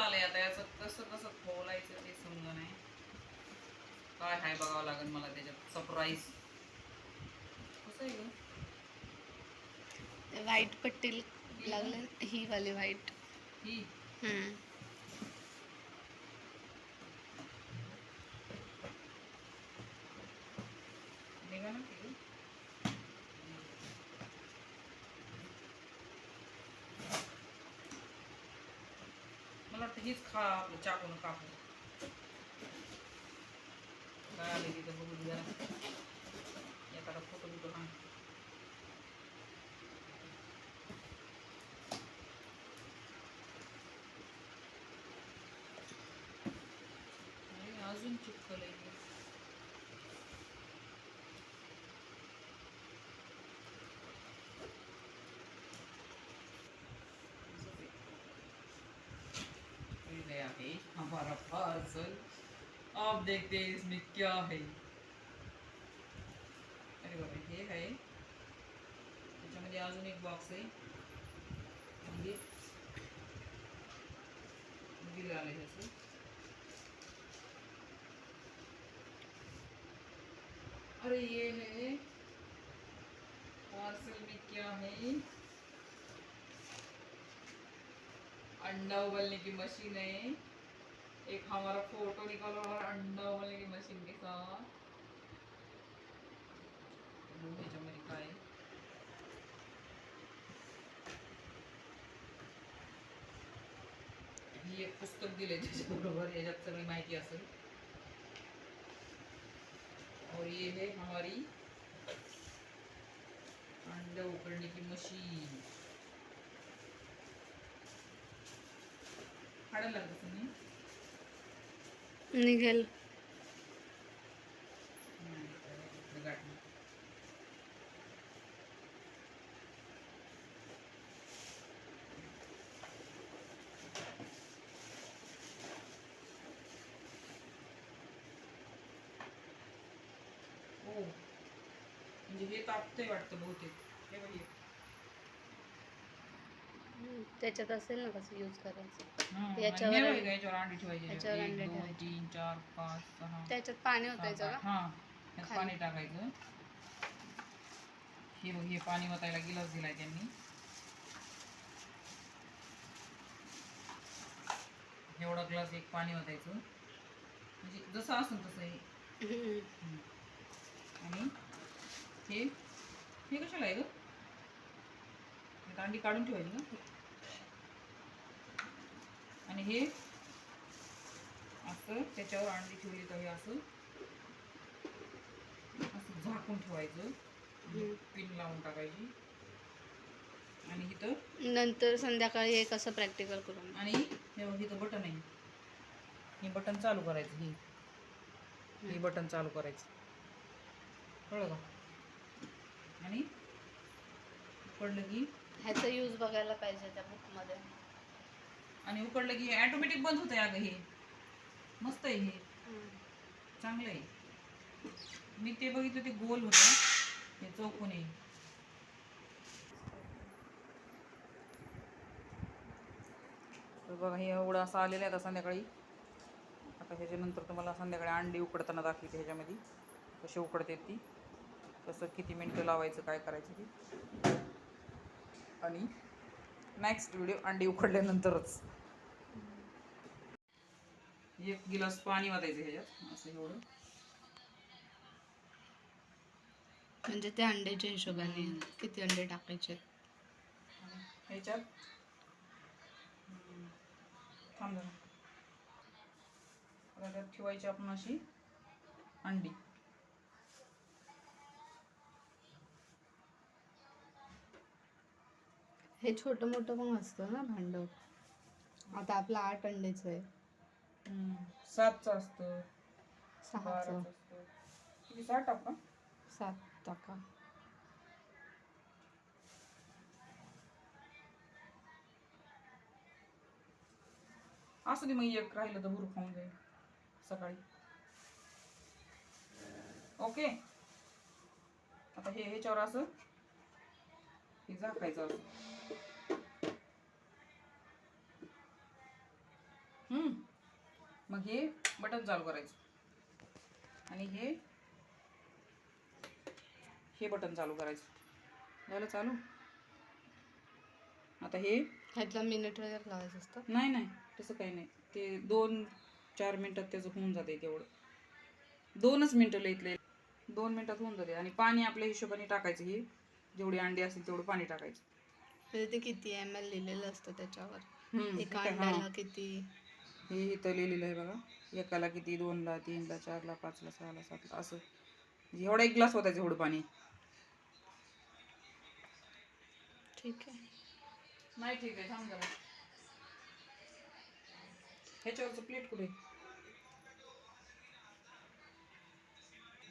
आलंय आता याचं कसं कसं खोलायचं ते समजा नाही. काय हाय बघावं लागेल मला त्याच्यात सरप्राईज कसं आहे गं? व्हाईट पट्टी लागले ही वाली व्हाईट ही. निघा ना ती. हीच खा आपलं चाकून कापून काय आले तिथं बघू द्या एखादा फोटो बिटो हा हमारा पार्सल। आप देखते हैं इसमें क्या है। अरे बाबा हे। आहे त्याच्यामध्ये अजून एक बॉक्स ह्याचं अरे, ये है। पार्सल में क्या है? अंडा उबलने की मशीन है। एक हमारा फोटो निकालो और अंडा वाले की मशीन के साथ। बघू ह्याच्यामध्ये ही एक पुस्तक दिले त्याच्याबरोबर याच्यात सगळी माहिती असेल और ये है हमारी अंडा उकळने की मशीन काढायला लागत तुम्ही निघेल. हो. म्हणजे हे तापतंय वाटतं बहुतेक. हे बघ हे. त्याच्यात असेल ना कसं यूज करायचं? याच्यावर अंडी- याच्यावर अंडी ठेवायची अंडी. तीन चार पाच सहा त्याच्यात पाणी. का? हा. खाली. पाणी टाकायचं. हे बघ हे पाणी वतायला गिलास दिलाय त्यांनी. एवढा ग्लास एक पाणी वतायचं म्हणजे जसं असेल तसं हे. आणि हे हे कशाला आहे ग? दांडी काढून ठेवायची ना आणि हे असं त्याच्यावर अंडी ठेवली तर हे असं असं झाकून ठेवायचं. पिन लावून टाकायची. आणि इथं नंतर संध्याकाळी हे कसं प्रॅक्टिकल करून आणि हे बघ इथं बटन आहे. हे बटन चालू करायचं हे. हे बटन चालू करायचं. कळलं का? आणि उकडलं की ह्याचा यूज बघायला पाहिजे त्या बुकमध्ये आणि उकडलं की ऑटोमॅटिक बंद होतंय अगं हे. मस्त आहे हे. चांगलं आहे. मी ते बघितलं ते गोल होतं. हे चौकून आहे. तर बघा हे एवढं असं आलेलं आहे आता संध्याकाळी. आता ह्याच्यानंतर तुम्हाला संध्याकाळी अंडी उकडताना दाखवते ह्याच्यामध्ये. कशी उकडते ती. कसं किती मिनटं लावायचं काय करायचं ते. आणि नेक्स्ट व्हिडिओ अंडी उकडल्यानंतरच. एक गिलास पाणी वाटायचं ह्याच्यात असं एवढं. म्हणजे त्या अंड्याच्या हिशोबाने किती अंडे टाकायचे? ह्याच्यात? थांब त्यात ठेवायची आपण अशी अंडी. हे छोटं मोठं पण असतं ना भांड. आता आपलं आठ अंडेच आहे. सातचं असतं. सहाचं बाराचं असतं. किती सात टाका सात टाका. असं दे मग एक राहिलं तर भरू खाऊन जाईल सकाळी. ओके. आता हे ह्याच्यावर असं. हे झाकायचं असं. हम्म. मग हे बटन चालू करायचं. आणि हे हे बटन चालू करायचं. झालं चालू? आता हे? ह्यातला मिनिट वगैरे लावायचं असतं? नाही नाही. तसं काही नाही. ते दोन चार मिनटात त्याचं होऊन जाते तेवढं दोनच मिनटं लईतले दोन मिनटात होऊन जाते. आणि पाणी आपल्या हिशोबाने टाकायचं हे. जेवढी अंडी असेल तेवढं पाणी टाकायचं. म्हणजे ते किती एम एल लिहिलेलं असतं त्याच्यावर? हम्म, हा. अंड्याला किती? हे इथं लिहिलेलं आहे बघा. एकाला किती? दोनला तीनला चारला पाचला सहाला सातला असं. एवढा एक ग्लास होता एवढं पाणी. ठीक आहे. नाही ठीक आहे. थांब जरा. ह्याच्यावरचं प्लेट कुठे?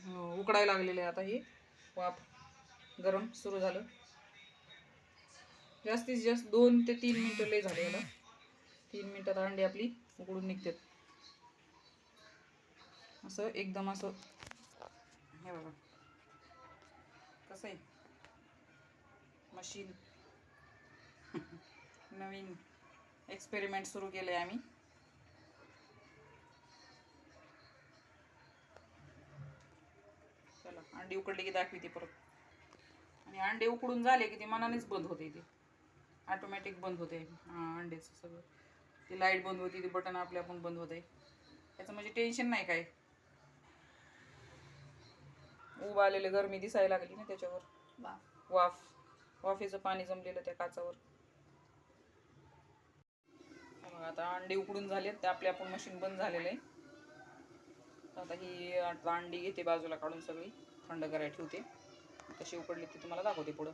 हो उकडायला लागलेलं आहे आता हे. वाफ. गरम सुरू झालं. जास्तीत जास्त दोन ते तीन मिनटं लय झाले याला. तीन मिनटात अंडी आपली उकडून निघतात. असं एकदम असं हे बघा. कसं आहे? मशीन. नवीन एक्सपेरिमेंट सुरू केले आम्ही. चला अंडी उकडली की दाखवी परत. आणि अंडे उकडून झाले की ते मनानेच बंद होते ते. ऑटोमॅटिक बंद होते हां अंडेचं सगळं. ती लाइट बंद होती ती बटन आपल्या आपण बंद होते. त्याचं म्हणजे टेन्शन नाही काय. उभं आलेलं गरमी दिसायला लागली ना त्याच्यावर. वाफ. वाफेचं पाणी जमलेलं त्या काचावर. आता अंडी उकडून झालेत ते आपले आपण मशीन बंद झालेलं आहे. आता ही आता अंडी घेते बाजूला काढून सगळी. थंड करायला ठेवते. कशी उकडली ती तुम्हाला दाखवते पुढं.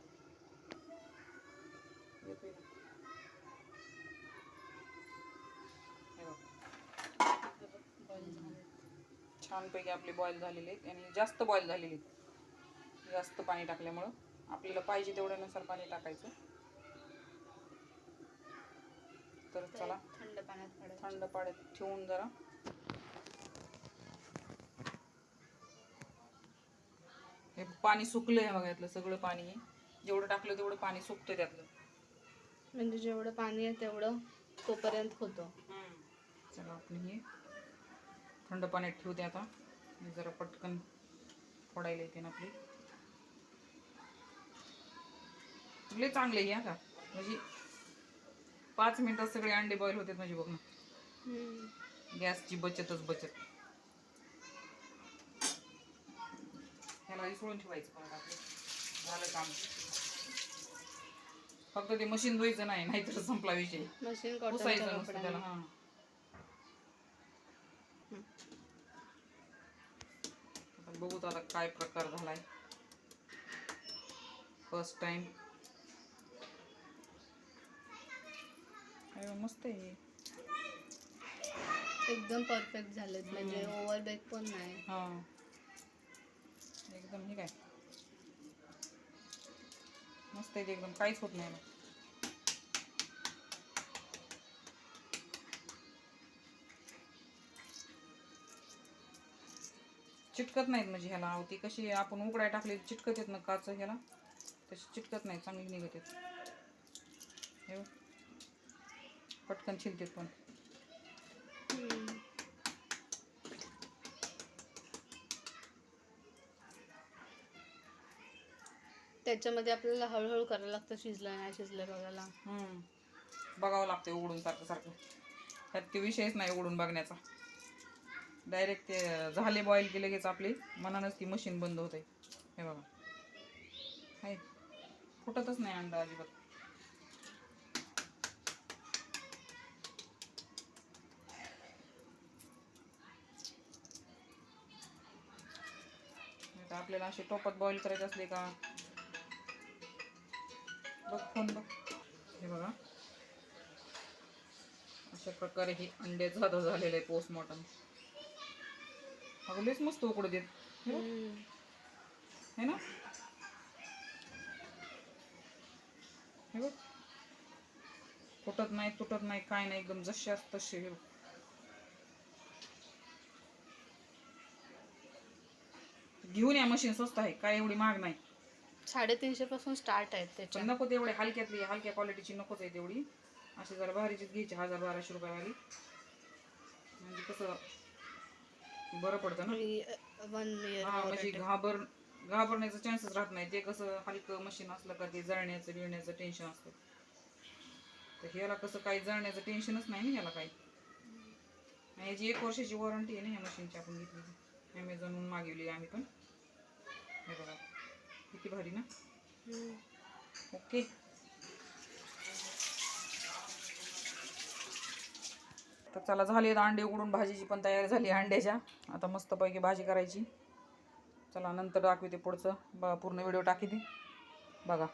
छानपैकी आपले बॉईल झालेले आहेत आणि जास्त बॉईल झालेले आहेत. जास्त पाणी टाकल्यामुळं आपल्याला पाहिजे तेवढ्यानुसार पाणी टाकायचं. तर चला. थंड पाण्यात थंड पाण्यात ठेवून जरा हे पाणी सुकलं आहे बघा यातलं सगळं पाणी. आहे. जेवढं टाकलं तेवढं पाणी सुकतं त्यातलं. म्हणजे जेवढं पाणी आहे तेवढं तोपर्यंत होतं. चला आपण हे थंड पाण्यात ठेवते आता. जरा पटकन फोडायला येते ना आपली. लय चांगले आहे का म्हणजे पाच मिनिटात सगळे अंडे बॉईल होते म्हणजे बघ ना. गॅसची बचतच बचत. ह्याला सोडून ठेवायचं परत आपलं. झालं काम. फक्त ते मशीन धुवायचं नाही नाहीतर संपला विषय. मशीन पुसायचं नुसतं त्याला हा. बघूत आता काय प्रकार झालाय. फर्स्ट टाइम मस्त आहे. एकदम परफेक्ट झालेत. म्हणजे ओव्हर बेक पण नाही. हा. एकदम हे काय? मस्त आहे ते एकदम काहीच होत नाही ना चिटकत नाहीत म्हणजे ह्याला अवती कशी आपण उकडाय टाकली चिटकत येत ना काच ह्याला तशी चिटकत नाही चांगली निघत येत. पटकन छिलतेत पण. त्याच्यामध्ये आपल्याला हळूहळू करायला लागतं शिजलं नाही शिजलं बघायला. हम्म. बघावं लागतं उघडून सारखं सारखं. त्यात ते विषयच नाही उघडून बघण्याचा. डायरेक्ट ते झाले बॉईल केले लगेच आपली. मनानच ती मशीन बंद होते हे बघा. हाय. फुटतच नाही अंडा अजिबात. नाही तर आपल्याला असे टोपात बॉईल करायचे असले का? बघ फोन बघ. हे बघा. अशा प्रकारे हे अंड्याचं आता झालेलं आहे पोस्टमॉर्टम अगं लयच मस्त उकडू देत. हे. हे ना? हे बघ. फुटत नाही तुटत नाही काय नाही एकदम जसे असत तसे हे. घेऊन या मशीन स्वस्त आहे काय एवढी महाग नाही. साडेतीनशे पासून स्टार्ट आहेत त्याच्या. पण नको तेवढे हलक्यातली हलक्या क्वालिटीची नकोच आहे तेवढी. अशी जरा भारीचीच घ्यायची हजार बाराशे रुपयावाली. म्हणजे कसं बरं पडतं ना? वन हा म्हणजे घाबर घाबरण्याचा चान्सेस राहत नाही ते कसं हलकं मशीन असलं का ते जळण्याचं बिळण्याचं टेन्शन असतं. तर ह्याला कसं काही जळण्याचं टेन्शनच नाही ना ह्याला काही. आणि याची एक वर्षाची वॉरंटी आहे ना ह्या मशीनची आपण घेतली ॲमेझॉनहून मागवली आम्ही पण. किती भारी ना? ओके. तर चला झाली अंडे उकडून भाजीची पण तयारी झाली अंड्याच्या. आता मस्तपैकी भाजी करायची. चला नंतर दाखवते पुढचं. ब पूर्ण व्हिडिओ टाकी दे. बघा.